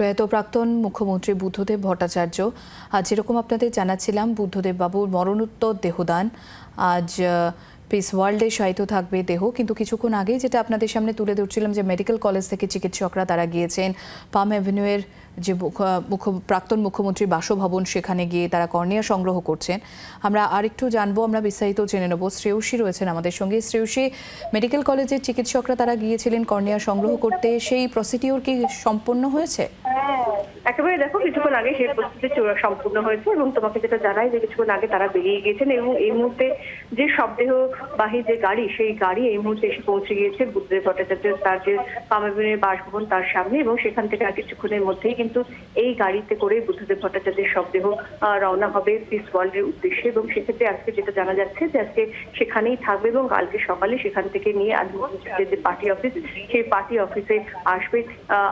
প্রয়াত প্রাক্তন মুখ্যমন্ত্রী বুদ্ধদেব ভট্টাচার্য। আজ যেরকম আপনাদের জানাচ্ছিলাম, বুদ্ধদেব বাবুর মরণোত্তর দেহদান। আজ পিস ওয়ার্ল্ডে শায়িত থাকবে দেহ। কিন্তু কিছুক্ষণ আগেই যেটা আপনাদের সামনে তুলে ধরছিলাম যে মেডিকেল কলেজ থেকে চিকিৎসকরা তারা গিয়েছেন। পাম অ্যাভিনিউয়ের যে মুখ্য- প্রাক্তন মুখ্যমন্ত্রীর বাসভবন, সেখানে গিয়ে তারা কর্নিয়া সংগ্রহ করছেন। আমরা আরেকটু জানব, আমরা বিস্তারিত জেনে নেব। শ্রেয়সী রয়েছেন আমাদের সঙ্গে। শ্রেয়সী, মেডিকেল কলেজের চিকিৎসকরা তারা গিয়েছিলেন কর্নিয়া সংগ্রহ করতে। সেই প্রসিডিওর কি সম্পন্ন হয়েছে? Yes. একেবারে দেখো কিছুক্ষণ আগে সেই প্রস্তুতি সম্পূর্ণ হয়েছে এবং তোমাকে যেটা জানাই যে কিছুক্ষণ আগে তারা বেরিয়ে গিয়েছেন এবং এই মুহূর্তে যে শবদেহবাহী যে গাড়ি, সেই গাড়ি এই মুহূর্তে এসে পৌঁছে গিয়েছে বুদ্ধদেব ভট্টাচার্য তার যে পামাবিনের বাসভবন তার সামনে এবং সেখান থেকে আর কিছুক্ষণের মধ্যেই কিন্তু এই গাড়িতে করে বুদ্ধদেব ভট্টাচার্যের শবদেহ রওনা হবে পিস ওয়ার্ল্ডের উদ্দেশ্যে এবং সেক্ষেত্রে আজকে যেটা জানা যাচ্ছে যে আজকে সেখানেই থাকবে এবং কালকে সকালে সেখান থেকে নিয়ে আজ যে পার্টি অফিস সেই পার্টি অফিসে আসবে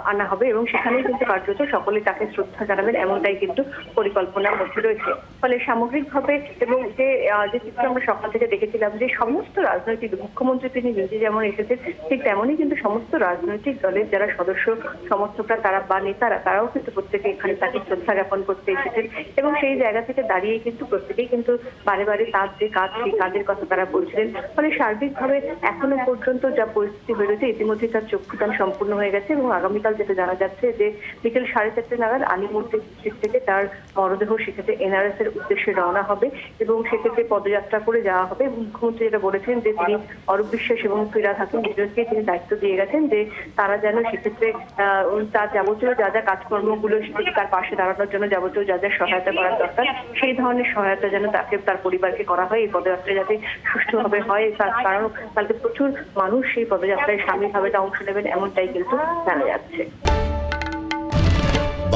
আনা হবে এবং সেখানেই কিন্তু কার্যত সকলে তাকে শ্রদ্ধা জানাবেন, এমনটাই কিন্তু পরিকল্পনার মধ্যে রয়েছে। ফলে সামগ্রিকভাবে এবং যে যে চিত্র আমরা সকাল থেকে দেখেছিলাম যে সমস্ত রাজনৈতিক, মুখ্যমন্ত্রী তিনি নিজে যেমন এসেছেন, ঠিক তেমনই কিন্তু সমস্ত রাজনৈতিক দলের যারা সদস্য, সমর্থকরা, তারা বা নেতারা, তারাও কিন্তু প্রত্যেকে এখানে তাকে শ্রদ্ধা জ্ঞাপন করতে এসেছেন। এবং সেই জায়গা থেকে দাঁড়িয়ে কিন্তু প্রত্যেকেই কিন্তু বারে বারে তার যে কাজ, সেই কাজের কথা তারা বলছিলেন। ফলে সার্বিকভাবে এখনও পর্যন্ত যা পরিস্থিতি বেরোচ্ছে ইতিমধ্যে তার চক্ষুদান সম্পূর্ণ হয়ে গেছে এবং আগামীকাল যেটা জানা যাচ্ছে যে বিকেল সাড়ে চারটে নাগাদ আলিমূর্তি ডিস্ট্রিক্ট থেকে তার মরদেহ সেক্ষেত্রে এনআরএস এর উদ্দেশ্যে রওনা হবে এবং সেক্ষেত্রে পদযাত্রা করে যাওয়া হবে। মুখ্যমন্ত্রী যেটা বলেছেন যে তিনি অরূপ বিশ্বাস এবং ফিরাদ হাকিম দুজনকে তিনি দায়িত্ব দিয়ে গেছেন যে তারা যেন সেক্ষেত্রে তার যাবতীয় যা যা কাজকর্মগুলো সেক্ষেত্রে তার পাশে দাঁড়ানোর জন্য যাবতীয় যা যা সহায়তা করার দরকার, সেই ধরনের সহায়তা যেন তাকে, তার পরিবারকে করা হয়। এই পদযাত্রা যাতে সুষ্ঠুভাবে হয়, তার কারণ কালকে প্রচুর মানুষ সেই পদযাত্রায় সামিল হবে অংশ নেবেন এমনটাই কিন্তু জানা যাচ্ছে।